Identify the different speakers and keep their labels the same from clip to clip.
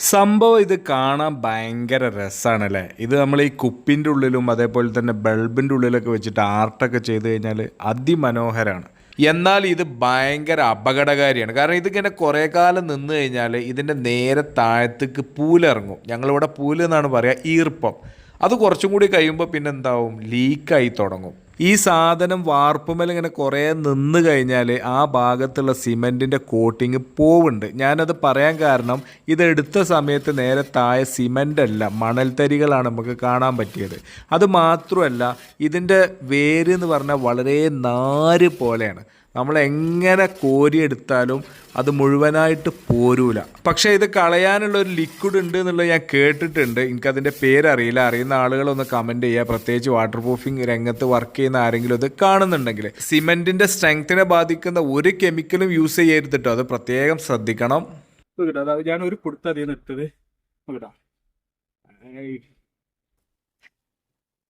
Speaker 1: സംഭവം ഇത് കാണാൻ ഭയങ്കര രസമാണ് അല്ലേ ഇത് നമ്മൾ ഈ കുപ്പിന്റെ ഉള്ളിലും അതേപോലെ തന്നെ ബൾബിന്റെ ഉള്ളിലൊക്കെ വെച്ചിട്ട് ആർട്ടൊക്കെ ചെയ്ത് കഴിഞ്ഞാൽ അതിമനോഹരമാണ് എന്നാൽ ഇത് ഭയങ്കര അപകടകാരിയാണ്. കാരണം ഇതിങ്ങനെ കുറേ കാലം നിന്ന് കഴിഞ്ഞാൽ ഇതിന്റെ നേരെ താഴത്തേക്ക് പൂലിറങ്ങും. ഞങ്ങളിവിടെ പൂലെന്നാണ് പറയുക ഈർപ്പം. അത് കുറച്ചും കൂടി കഴിയുമ്പോൾ പിന്നെ എന്താവും ലീക്കായി തുടങ്ങും. ഈ സാധനം വാർപ്പുമേൽ ഇങ്ങനെ കുറേ നിന്ന് കഴിഞ്ഞാൽ ആ ഭാഗത്തുള്ള സിമെന്റിന്റെ കോട്ടിങ് പോവുണ്ട്. ഞാനത് പറയാൻ കാരണം ഇതെടുത്ത സമയത്ത് നേരെ താഴെ സിമെന്റ് അല്ല മണൽത്തരികളാണ് നമുക്ക് കാണാൻ പറ്റിയത്. അത് മാത്രമല്ല ഇതിന്റെ വേര് എന്ന് പറഞ്ഞാൽ വളരെ നാര് പോലെയാണ്. നമ്മൾ എങ്ങനെ കോരിയെടുത്താലും അത് മുഴുവനായിട്ട് പോരൂല. പക്ഷേ ഇത് കളയാനുള്ള ഒരു ലിക്വിഡ് ഉണ്ട് എന്നുള്ളത് ഞാൻ കേട്ടിട്ടുണ്ട്. എനിക്കതിന്റെ പേരറിയില്ല. അറിയുന്ന ആളുകളൊന്ന് കമന്റ് ചെയ്യുക. പ്രത്യേകിച്ച് വാട്ടർ പ്രൂഫിംഗ് രംഗത്ത് വർക്ക് ചെയ്യുന്ന ആരെങ്കിലും ഇത് കാണുന്നുണ്ടെങ്കിൽ. സിമെന്റിന്റെ സ്ട്രെങ്ത്തിനെ ബാധിക്കുന്ന ഒരു കെമിക്കലും യൂസ് ചെയ്യരുത് കേട്ടോ അത് പ്രത്യേകം ശ്രദ്ധിക്കണം.
Speaker 2: ഞാൻ ഒരു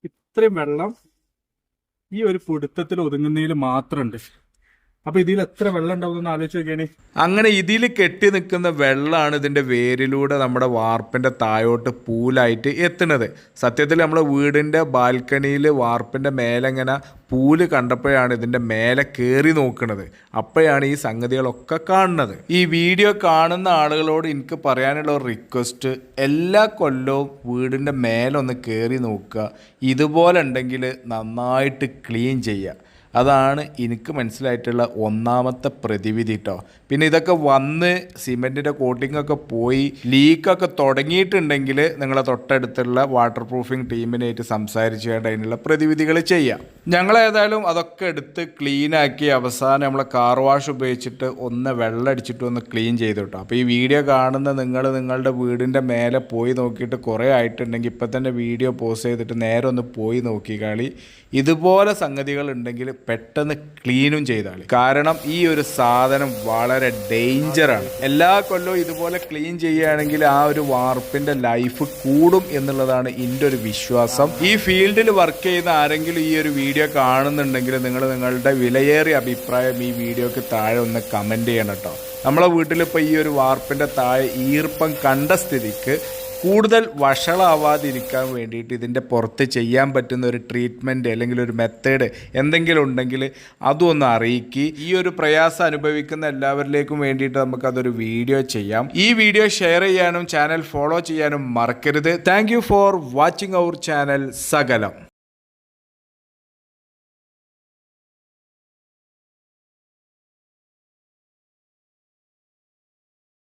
Speaker 2: ഇത്രയും വെള്ളം ഈ ഒരു പിടുത്തത്തിൽ ഒതുങ്ങുന്നതിൽ മാത്രമുണ്ട്. അപ്പൊ ഇതിൽ എത്ര വെള്ളം ഉണ്ടാവും ആലോചിച്ച് നോക്കിയാണ്
Speaker 1: അങ്ങനെ ഇതിൽ കെട്ടി നിൽക്കുന്ന വെള്ളമാണ് ഇതിന്റെ വേരിലൂടെ നമ്മുടെ വാർപ്പിന്റെ താഴോട്ട് പൂലായിട്ട് എത്തുന്നത്. സത്യത്തിൽ നമ്മുടെ വീടിന്റെ ബാൽക്കണിയിൽ വാർപ്പിന്റെ മേലെങ്ങനെ പൂൽ കണ്ടപ്പോഴാണ് ഇതിന്റെ മേലെ കയറി നോക്കുന്നത്. അപ്പോഴാണ് ഈ സംഗതികളൊക്കെ കാണുന്നത്. ഈ വീഡിയോ കാണുന്ന ആളുകളോട് എനിക്ക് പറയാനുള്ള ഒരു റിക്വസ്റ്റ് എല്ലാ കൊല്ലവും വീടിന്റെ മേലൊന്ന് കയറി നോക്കുക. ഇതുപോലെ ഉണ്ടെങ്കിൽ നന്നായിട്ട് ക്ലീൻ ചെയ്യുക. അതാണ് എനിക്ക് മനസ്സിലായിട്ടുള്ള ഒന്നാമത്തെ പ്രതിവിധി കേട്ടോ പിന്നെ ഇതൊക്കെ വന്ന് സിമെന്റിന്റെ കോട്ടിങ്ങൊക്കെ പോയി ലീക്കൊക്കെ തുടങ്ങിയിട്ടുണ്ടെങ്കിൽ നിങ്ങളെ തൊട്ടടുത്തുള്ള വാട്ടർ പ്രൂഫിംഗ് ടീമിനായിട്ട് സംസാരിച്ചുകൊണ്ട് അതിനുള്ള പ്രതിവിധികൾ ചെയ്യാം. ഞങ്ങളേതായാലും അതൊക്കെ എടുത്ത് ക്ലീനാക്കി അവസാനം നമ്മളെ കാർ വാഷ് ഉപയോഗിച്ചിട്ട് ഒന്ന് വെള്ളം അടിച്ചിട്ട് ഒന്ന് ക്ലീൻ ചെയ്തു കേട്ടോ അപ്പോൾ ഈ വീഡിയോ കാണുന്ന നിങ്ങൾ നിങ്ങളുടെ വീടിന്റെ മേലെ പോയി നോക്കിയിട്ട് കുറേ ആയിട്ടുണ്ടെങ്കിൽ ഇപ്പം തന്നെ വീഡിയോ പോസ്റ്റ് ചെയ്തിട്ട് നേരെ ഒന്ന് പോയി നോക്കി കളി. ഇതുപോലെ സംഗതികൾ ഉണ്ടെങ്കിൽ പെട്ടെന്ന് ക്ലീനും ചെയ്താൽ കാരണം ഈ ഒരു സാധനം വളരെ ഡേഞ്ചർ ആണ് എല്ലാ കൊല്ലവും ഇതുപോലെ ക്ലീൻ ചെയ്യുകയാണെങ്കിൽ ആ ഒരു വാർപ്പിന്റെ ലൈഫ് കൂടും എന്നുള്ളതാണ് എന്റെ ഒരു വിശ്വാസം. ഈ ഫീൽഡിൽ വർക്ക് ചെയ്യുന്ന ആരെങ്കിലും ഈ ഒരു വീഡിയോ കാണുന്നുണ്ടെങ്കിൽ നിങ്ങൾ നിങ്ങളുടെ വിലയേറിയ അഭിപ്രായം ഈ വീഡിയോക്ക് താഴെ ഒന്ന് കമന്റ് ചെയ്യണം കേട്ടോ. നമ്മളെ വീട്ടിലിപ്പോൾ ഈ ഒരു വാർപ്പിന്റെ താഴെ ഈർപ്പം കണ്ട സ്ഥിതിക്ക് കൂടുതൽ വഷളാവാതിരിക്കാൻ വേണ്ടിയിട്ട് ഇതിന്റെ പുറത്ത് ചെയ്യാൻ പറ്റുന്ന ഒരു ട്രീറ്റ്മെന്റ് അല്ലെങ്കിൽ ഒരു മെത്തേഡ് എന്തെങ്കിലും ഉണ്ടെങ്കിൽ അതും ഒന്ന് അറിയിക്കി. ഈ ഒരു പ്രയാസം അനുഭവിക്കുന്ന എല്ലാവരിലേക്കും വേണ്ടിയിട്ട് നമുക്കതൊരു വീഡിയോ ചെയ്യാം. ഈ വീഡിയോ ഷെയർ ചെയ്യാനും ചാനൽ ഫോളോ ചെയ്യാനും മറക്കരുത്. Thank for watching our channel സകലം